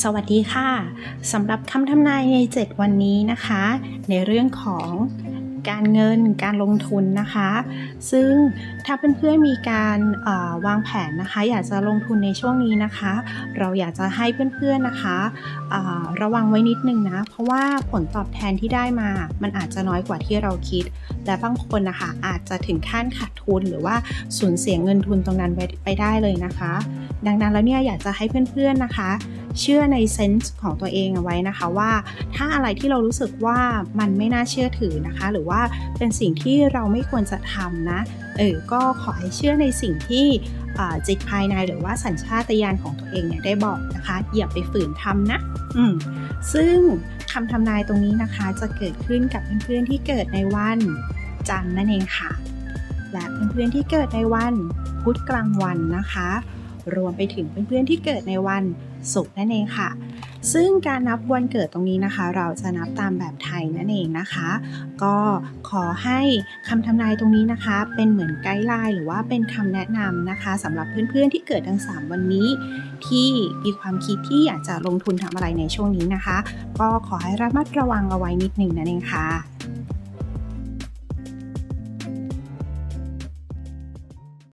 สวัสดีค่ะสำหรับคำทำนายใน 7 วันนี้นะคะ ในเรื่องของการเงินการลงทุนนะคะ ซึ่งถ้าเพื่อนๆมีการวางแผนนะคะ อยากจะลงทุนในช่วงนี้นะคะ เราอยากจะให้เพื่อนๆนะคะระวังไว้นิดนึงนะ เพราะว่าผลตอบแทนที่ได้มา มันอาจจะน้อยกว่าที่เราคิด และบางคนนะคะอาจจะถึงขั้นขาดทุนหรือว่าสูญเสียเงินทุนตรงนั้นไปไปได้เลยนะคะ ดังนั้นแล้วเนี่ยอยากจะให้เพื่อนๆนะคะ เชื่อในเซนส์ของตัวเองเอาไว้นะคะว่า ถ้าอะไรที่เรารู้สึกว่ามันไม่น่าเชื่อถือนะคะ หรือว่าเป็นสิ่งที่เราไม่ควรจะทำนะเออก็ขอให้เชื่อในสิ่งที่จิตภายในหรือว่าสัญชาตญาณของตัวเองเนี่ยได้บอกนะคะอย่าไปฝืนทำนะอืมซึ่งคำทำนายตรงนี้นะคะจะเกิดขึ้นกับเพื่อนๆที่เกิดในวันจันทร์นั่นเองค่ะ และเพื่อนๆที่เกิดในวันพุธกลางวันนะคะ รวมไปถึงเพื่อนๆที่เกิดในวันศุกร์นั่นเองค่ะ ซึ่งการนับวันเกิดตรงนี้นะคะ เราจะนับตามแบบไทยนั่นเองนะคะ ก็ขอให้คำทำนายตรงนี้นะคะ เป็นเหมือนไกด์ไลน์หรือว่าเป็นคำแนะนำนะคะสำหรับเพื่อนๆที่เกิดทั้ง 3 วันนี้ ที่มีความคิดที่อยากจะลงทุนทำอะไรในช่วงนี้นะคะ ก็ขอให้ระมัดระวังเอาไว้นิดหนึ่งนั่นเองค่ะ